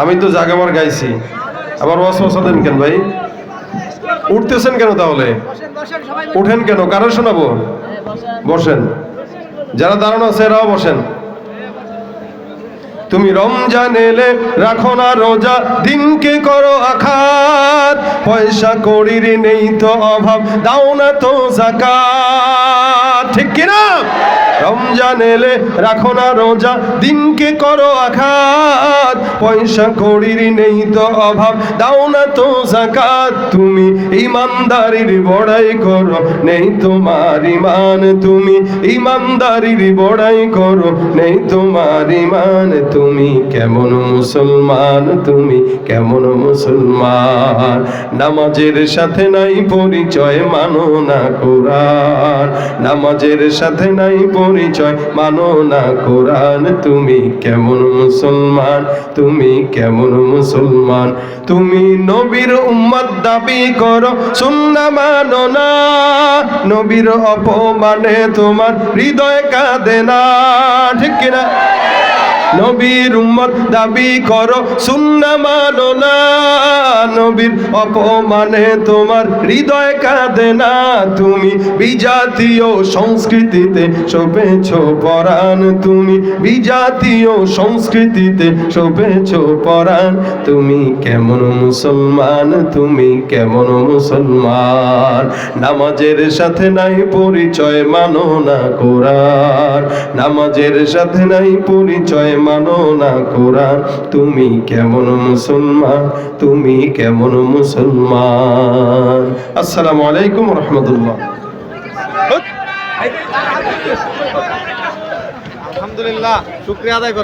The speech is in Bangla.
আমি তো জাগামার গাইছি। আবার ওয়াস কেন ভাই? উঠতেছেন কেন তাহলে? উঠেন কেন? কারও শোনাবো? বসেন। যারা দাঁড়ানো আছে, এরাও বসেন। তুমি রমজান এলে রাখো না রোজা, দিনকে করো আখাত। পয়সা করির নেই তো অভাব, দাও না তো জাকাত। ঠিক কিনা? রমজান এলে রাখো না রোজা। দিনকে করো আঘাত। পয়সা করির নেই তো অভাব। দাও না তো জাকাত। তুমি ইমানদারির বড়াই করো। নেই তোমার ইমান তুমি ইমানদারির বড়াই করো। নেই তোমার ইমান তুমি কেমন মুসলমান তুমি কেমন মুসলমান। নামাজের সাথে নাই পরিচয় মানো না কোরআন। নামাজের সাথে নাই পরিচয় মানো না কোরআন। তুমি কেমন মুসলমান? তুমি কেমন মুসলমান? তুমি নবীর উম্মত দাবি করো, সুন্না মানো না। নবীর অপমানে তোমার হৃদয় কাঁদে না, ঠিক কিনা? নবীর উম্মত দাবি করো, সুন্না মানো না। নবীর অপমানে তোমার হৃদয় কাঁদে না। তুমি বিজাতীয় সংস্কৃতিতে শোভেছ পরাণ। তুমি বিজাতীয় সংস্কৃতিতে শোভেছ পরাণ। তুমি কেমন মুসলমান? তুমি কেমন মুসলমান? নামাজের সাথে নাই পরিচয়, মানো না কোরআন। নামাজের সাথে নাই পরিচয়, মানো না কোরআন। তুমি কেমন মুসলমান? তুমি কেমন মুসলমান? আসসালামু আলাইকুম রহমতুল্লাহ। আলহামদুলিল্লাহ শুক্রিয়া আদায়